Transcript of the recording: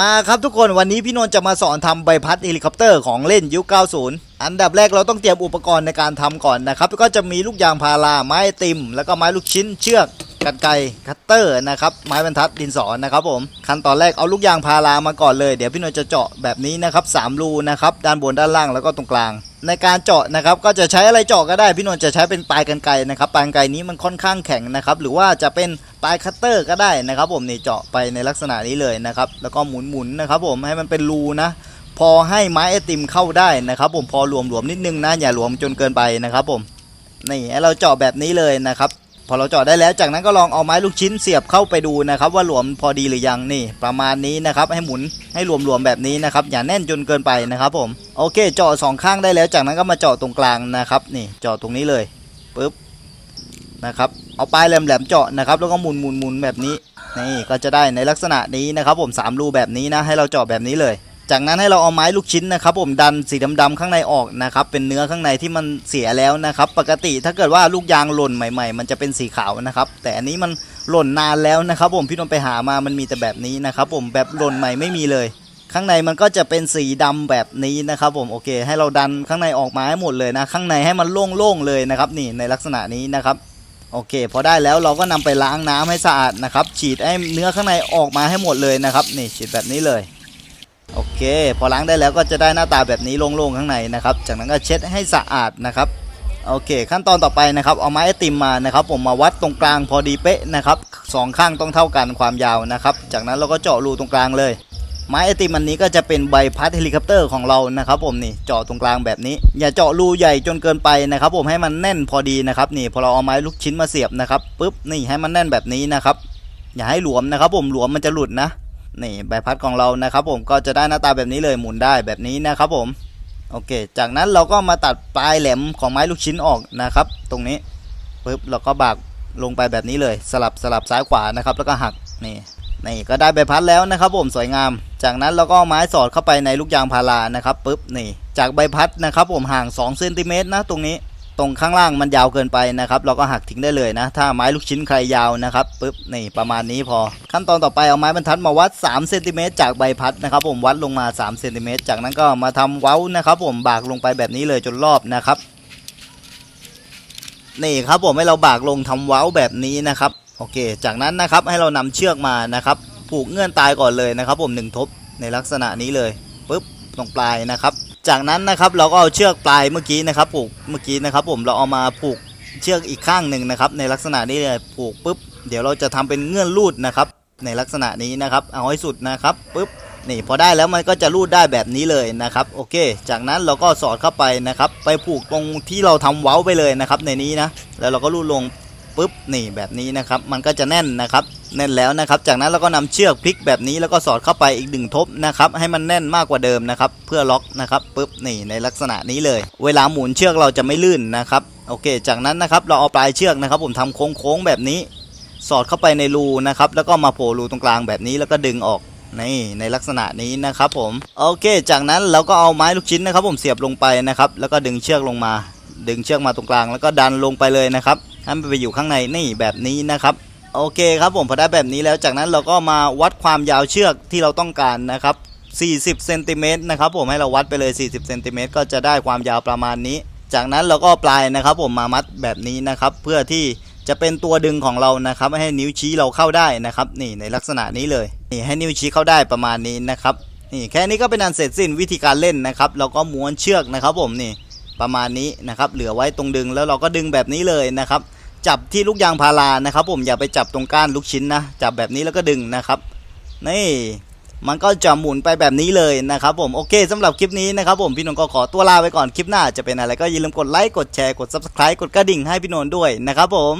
มาครับทุกคนวันนี้พี่นนท์จะมาสอนทำใบพัดเฮลิคอปเตอร์ของเล่นยุค 90 อันดับแรกเราต้องเตรียมอุปกรณ์ในการทำก่อนนะครับ ก็จะมีลูกยางพาราไม้ติม แล้วก็ไม้ลูกชิ้นเชือก กันไกคัตเตอร์นะครับไม้บรรทัดดินสอนะครับผมขั้นตอนแรกเอาลูกยางพารามาก่อนเลยเดี๋ยวพี่นนท์จะเจาะแบบนี้นะครับสามรูนะครับด้านบนด้านล่างแล้วก็ตรงกลาง ในการเจาะนะครับก็จะใช้อะไรเจาะก็ได้พี่นนท์จะใช้เป็นปลายกันไกนะครับปลายกันไกนี้มันค่อนข้างแข็งนะครับหรือว่าจะเป็นปลายคัตเตอร์ก็ได้นะครับผมนี่เจาะไปในลักษณะนี้เลยนะครับแล้วก็หมุนๆนะครับผมให้มันเป็นรูนะพอให้ไม้ไอติมเข้าได้นะครับ ผมพอหลวมๆนิดนึงนะอย่าหลวมจนเกินไปนะครับผมนี่ให้เราเจาะแบบนี้เลยนะครับ พอเราเจาะได้แล้วจากนั้นก็ลองเอาไม้ลูกชิ้นเสียบเข้าไปดูนะครับ ว่าหลวมพอดีหรือยังนี่ ประมาณนี้นะครับให้หมุนให้หลวมๆแบบนี้นะครับอย่าแน่นจนเกินไปนะครับผมโอเคเจาะสองข้างได้แล้วจากนั้นก็มาเจาะตรงกลางนะครับนี่เจาะตรงนี้เลยปึ๊บนะครับเอาปลายแหลมๆเจาะนะครับแล้วก็หมุนหมุนหมุนแบบนี้นี่ก็จะได้ในลักษณะนี้นะครับผมสามรูแบบนี้นะให้เราเจาะแบบนี้เลย จากนั้นให้เราเอาไม้ลูกชิ้นนะครับ ผมดันสีดำๆข้างในออกนะครับ เป็นเนื้อข้างในที่มันเสียแล้วนะครับ ปกติถ้าเกิดว่าลูกยางหล่นใหม่ ๆ มันจะเป็นสีขาวนะครับ แต่อันนี้มันหล่นนานแล้วนะครับ ผมพี่นนท์ไปหามามันมีแต่แบบนี้นะครับ ผมแบบหล่นใหม่ไม่มีเลย ข้างในมันก็จะเป็นสีดำแบบนี้นะครับ ผมโอเค ให้เราดันข้างในออกมาให้หมดเลยนะ ข้างในให้มันโล่งๆเลยนะครับ นี่ในลักษณะนี้นะครับโอเคพอได้แล้วเราก็นำไปล้างน้ำให้สะอาดนะครับ ฉีดให้เนื้อข้างในออกมาให้หมดเลยนะครับ นี่ฉีดแบบนี้เลย โอเค พอล้างได้แล้วก็จะได้หน้าตาแบบนี้โล่งๆข้างในนะครับ จากนั้นก็เช็ดให้สะอาดนะครับโอเค ขั้นตอนต่อไปนะครับเอาไม้ไอติมมานะครับ ผมมาวัดตรงกลางพอดีเป๊ะนะครับสองข้างต้องเท่ากันความยาวนะครับ จากนั้นเราก็เจาะรูตรงกลางเลย ไม้ไอติมอันนี้ก็จะเป็นใบพัดเฮลิคอปเตอร์ของเรานะครับ ผมนี่เจาะตรงกลางแบบนี้ อย่าเจาะรูใหญ่จนเกินไปนะครับ ผมให้มันแน่นพอดีนะครับ นี่พอเราเอาไม้ลูกชิ้นมาเสียบนะครับปุ๊บนี่ให้มันแน่นแบบนี้นะครับ อย่าให้หลวมนะครับ ผมหลวมมันจะหลุดนะ นี่ใบพัดของเรานะครับผมก็จะได้หน้าตาแบบนี้เลยหมุนได้แบบนี้นะครับผมโอเค จากนั้นเราก็มาตัดปลายแหลมของไม้ลูกชิ้นออกนะครับ ตรงนี้ปุ๊บเราก็บากลงไปแบบนี้เลย สลับสลับซ้ายขวานะครับ แล้วก็หักนี่นี่ก็ได้ใบพัดแล้วนะครับ ผมสวยงาม จากนั้นเราก็ไม้สอดเข้าไปในลูกยางพารานะครับปุ๊บนี่ จากใบพัดนะครับ ผมห่าง2เซนติเมตรนะตรงนี้ ตรงข้างล่างมันยาวเกินไปนะครับ เราก็หักทิ้งได้เลยนะ ถ้าไม้ลูกชิ้นใครยาวนะครับปุ๊บนี่ประมาณนี้พอ ขั้นตอนต่อไปเอาไม้บรรทัดมาวัด3เซนติเมตรจากใบพัดนะครับ ผมวัดลงมา3เซนติเมตรจากนั้นก็มาทำเว้านะครับ ผมบากลงไปแบบนี้เลยจนรอบนะครับนี่ครับผมให้เราบากลงทำเว้าแบบนี้นะครับโอเค จากนั้นนะครับให้เรานำเชือกมานะครับผูกเงื่อนตายก่อนเลยนะครับ ผมหนึ่งทบในลักษณะนี้เลยปุ๊บตรงปลายนะครับ จากนั้นนะครับเราก็เอาเชือกปลายเมื่อกี้นะครับผูกเมื่อกี้นะครับ ผมเราเอามาผูกเชือกอีกข้างหนึ่งนะครับ ในลักษณะนี้เลยผูกปุ๊บ เดี๋ยวเราจะทำเป็นเงื่อนรูดนะครับ ในลักษณะนี้นะครับ เอาให้สุดนะครับปุ๊บนี่พอได้แล้วมันก็จะรูดได้แบบนี้เลยนะครับโอเค จากนั้นเราก็สอดเข้าไปนะครับ ไปผูกตรงที่เราทำเว้าไปเลยนะครับ ในนี้นะแล้วเราก็รูดลง ปุ๊บนี่แบบนี้นะครับ มันก็จะแน่นนะครับ แน่นแล้วนะครับ จากนั้นเราก็นำเชือกพลิกแบบนี้แล้วก็สอดเข้าไปอีกหนึ่งทบนะครับ ให้มันแน่นมากกว่าเดิมนะครับ เพื่อล็อกนะครับปุ๊บนี่ในลักษณะนี้เลย เวลาหมุนเชือกเราจะไม่ลื่นนะครับ โอเค จากนั้นนะครับเราเอาปลายเชือกนะครับ ผมทำโค้งๆแบบนี้ สอดเข้าไปในรูนะครับ แล้วก็มาโผล่รูตรงกลางแบบนี้แล้วก็ดึงออกนี่ในลักษณะนี้นะครับผมโอเค จากนั้นเราก็เอาไม้ลูกชิ้นนะครับ ผมเสียบลงไปนะครับ แล้วก็ดึงเชือกลงมา ดึงเชือกมาตรงกลาง แล้วก็ดันลงไปเลยนะครับ ให้มันไปอยู่ข้างในนี่แบบนี้นะครับโอเคครับผมพอได้แบบนี้แล้วจากนั้นเราก็มาวัดความยาวเชือกที่เราต้องการนะครับ 40เซนติเมตรนะครับผมให้เราวัดไปเลย 40เซนติเมตรก็จะได้ความยาวประมาณนี้ จากนั้นเราก็ปลายนะครับผมมามัดแบบนี้นะครับ เพื่อที่จะเป็นตัวดึงของเรานะครับ ให้นิ้วชี้เราเข้าได้นะครับนี่ในลักษณะนี้เลยนี่ให้นิ้วชี้เข้าได้ประมาณนี้นะครับนี่แค่นี้ก็เป็นอันเสร็จสิ้นวิธีการเล่นนะครับ เราก็ม้วนเชือกนะครับผมนี่ประมาณนี้นะครับเหลือไว้ตรงดึงแล้วเราก็ดึงแบบนี้เลยนะครับ จับที่ลูกยางพารานะครับ ผมอย่าไปจับตรงก้านลูกชิ้นนะจับแบบนี้แล้วก็ดึงนะครับ นี่มันก็จะหมุนไปแบบนี้เลยนะครับ ผมโอเคสำหรับคลิปนี้นะครับ ผมพี่นนท์ก็ขอตัวลาไปก่อนคลิปหน้าจะเป็นอะไรก็อย่าลืมกดไลค์กดแชร์กด subscribe กดกระดิ่งให้พี่นนท์ด้วยนะครับผม